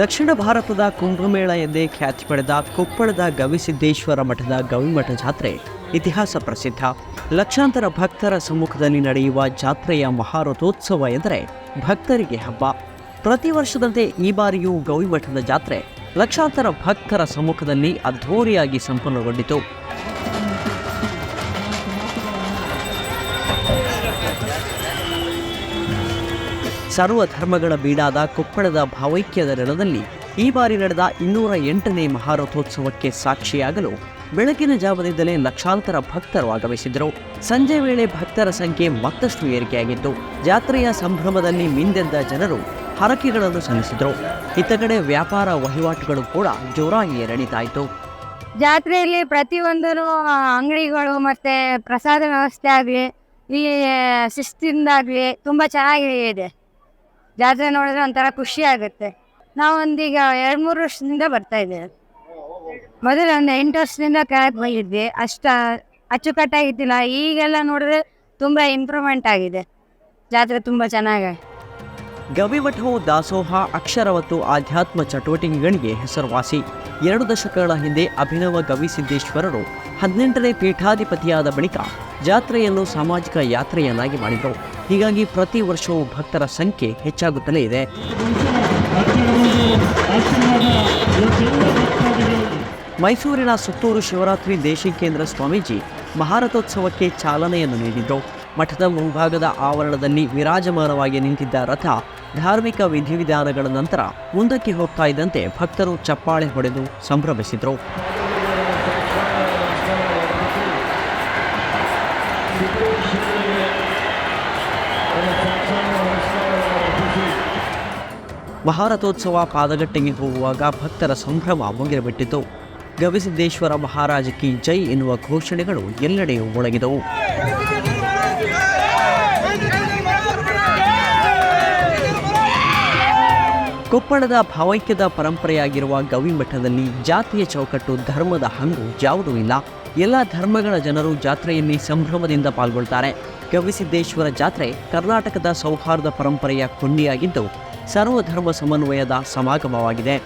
ದಕ್ಷಿಣ ಭಾರತದ ಕುಂಭಮೇಳ ಎಂದೇ ಖ್ಯಾತಿ ಪಡೆದ ಕೊಪ್ಪಳದ ಗವಿಸಿದ್ದೇಶ್ವರ ಮಠದ ಗವಿಮಠ ಜಾತ್ರೆ ಇತಿಹಾಸ ಪ್ರಸಿದ್ಧ. ಲಕ್ಷಾಂತರ ಭಕ್ತರ ಸಮ್ಮುಖದಲ್ಲಿ ನಡೆಯುವ ಜಾತ್ರೆಯ ಮಹಾರಥೋತ್ಸವ ಎಂದರೆ ಭಕ್ತರಿಗೆ ಹಬ್ಬ. ಪ್ರತಿ ವರ್ಷದಂತೆ ಈ ಬಾರಿಯೂ ಗವಿಮಠದ ಜಾತ್ರೆ ಲಕ್ಷಾಂತರ ಭಕ್ತರ ಸಮ್ಮುಖದಲ್ಲಿ ಅದ್ಧೂರಿಯಾಗಿ ಸಂಪನ್ನಗೊಂಡಿತು. ಸರ್ವ ಧರ್ಮಗಳ ಬೀಡಾದ ಕೊಪ್ಪಳದ ಭಾವೈಕ್ಯದ ನೆಲದಲ್ಲಿ ಈ ಬಾರಿ ನಡೆದ ಇನ್ನೂರ ಎಂಟನೇ ಮಹಾರಥೋತ್ಸವಕ್ಕೆ ಸಾಕ್ಷಿಯಾಗಲು ಬೆಳಗಿನ ಜಾವದಿಂದಲೇ ಲಕ್ಷಾಂತರ ಭಕ್ತರು ಆಗಮಿಸಿದರು ಸಂಜೆ ವೇಳೆ ಭಕ್ತರ ಸಂಖ್ಯೆ ಮತ್ತಷ್ಟು ಏರಿಕೆಯಾಗಿತ್ತು. ಜಾತ್ರೆಯ ಸಂಭ್ರಮದಲ್ಲಿ ಮಿಂದೆದ್ದ ಜನರು ಹರಕೆಗಳನ್ನು ಸಲ್ಲಿಸಿದರು. ಇತ್ತ ಕಡೆ ವ್ಯಾಪಾರ ವಹಿವಾಟುಗಳು ಕೂಡ ಜೋರಾಗಿ ಎರಡಿತಾಯಿತು ಜಾತ್ರೆಯಲ್ಲಿ ಪ್ರತಿಯೊಂದರು ಅಂಗಡಿಗಳು ಮತ್ತೆ ಪ್ರಸಾದ ವ್ಯವಸ್ಥೆ ಆಗಲಿ ಇಲ್ಲಿ ಶಿಸ್ತಿಂದಾಗಲಿ ತುಂಬ ಚೆನ್ನಾಗಿ ಇದೆ. ಜಾತ್ರೆ ನೋಡಿದ್ರೆ ಒಂಥರ ಖುಷಿ ಆಗುತ್ತೆ. ನಾವೊಂದೀಗ ಎರಡು ಮೂರು ವರ್ಷದಿಂದ ಬರ್ತಾ ಇದ್ದೇವೆ. ಮೊದಲು ಒಂದು ಎಂಟು ವರ್ಷದಿಂದ ಕ್ಯಾಬ್ ಬಂದಿದ್ವಿ ಅಷ್ಟ ಅಚ್ಚುಕಟ್ಟಾಗಿದ್ದಿಲ್ಲ. ಈಗೆಲ್ಲ ನೋಡಿದ್ರೆ ತುಂಬ ಇಂಪ್ರೂವ್ಮೆಂಟ್ ಆಗಿದೆ. ಜಾತ್ರೆ ತುಂಬ ಚೆನ್ನಾಗಿ ಗವಿಮಠವು ದಾಸೋಹ, ಅಕ್ಷರ ಮತ್ತು ಆಧ್ಯಾತ್ಮ ಚಟುವಟಿಕೆಗಳಿಗೆ ಹೆಸರುವಾಸಿ. ಎರಡು ದಶಕಗಳ ಹಿಂದೆ ಅಭಿನವ ಗವಿಸಿದ್ದೇಶ್ವರರು ಹದಿನೆಂಟನೇ ಪೀಠಾಧಿಪತಿಯಾದ ಬಳಿಕ ಜಾತ್ರೆಯನ್ನು ಸಾಮಾಜಿಕ ಯಾತ್ರೆಯನ್ನಾಗಿ ಮಾಡಿದರು. ಹೀಗಾಗಿ ಪ್ರತಿ ವರ್ಷವೂ ಭಕ್ತರ ಸಂಖ್ಯೆ ಹೆಚ್ಚಾಗುತ್ತಲೇ ಇದೆ. ಮೈಸೂರಿನ ಸುತ್ತೂರು ಶಿವರಾತ್ರಿ ದೇಶಿಕೇಂದ್ರ ಸ್ವಾಮೀಜಿ ಮಹಾರಥೋತ್ಸವಕ್ಕೆ ಚಾಲನೆಯನ್ನು ನೀಡಿದ್ದು. ಮಠದ ಮುಂಭಾಗದ ಆವರಣದಲ್ಲಿ ವಿರಾಜಮಾನವಾಗಿ ನಿಂತಿದ್ದ ರಥ ಧಾರ್ಮಿಕ ವಿಧಿವಿಧಾನಗಳ ನಂತರ ಮುಂದಕ್ಕೆ ಹೋಗ್ತಾ ಇದ್ದಂತೆ ಭಕ್ತರು ಚಪ್ಪಾಳೆ ಹೊಡೆದು ಸಂಭ್ರಮಿಸಿದರು. ಮಹಾರಥೋತ್ಸವ ಪಾದಗಟ್ಟೆಗೆ ಹೋಗುವಾಗ ಭಕ್ತರ ಸಂಭ್ರಮ ಮುಗಿರಬಿಟ್ಟಿತು ಗವಿಸಿದ್ದೇಶ್ವರ ಮಹಾರಾಜ ಕಿ ಜೈ ಎನ್ನುವ ಘೋಷಣೆಗಳು ಎಲ್ಲೆಡೆಯೂ ಮೊಳಗಿದವು. ಕೊಪ್ಪಳದ ಭಾವೈಕ್ಯದ ಪರಂಪರೆಯಾಗಿರುವ ಗವಿಮಠದಲ್ಲಿ ಜಾತಿಯ ಚೌಕಟ್ಟು ಧರ್ಮದ ಹಂಗು ಯಾವುದೂ ಇಲ್ಲ. ಎಲ್ಲ ಧರ್ಮಗಳ ಜನರು ಜಾತ್ರೆಯಲ್ಲಿ ಸಂಭ್ರಮದಿಂದ ಪಾಲ್ಗೊಳ್ತಾರೆ. ಗವಿಸಿದ್ದೇಶ್ವರ ಜಾತ್ರೆ ಕರ್ನಾಟಕದ ಸೌಹಾರ್ದ ಪರಂಪರೆಯ ಕೊಂಡಿಯಾಗಿದ್ದು ಸರ್ವಧರ್ಮ ಸಮನ್ವಯದ ಸಮಾಗಮವಾಗಿದೆ.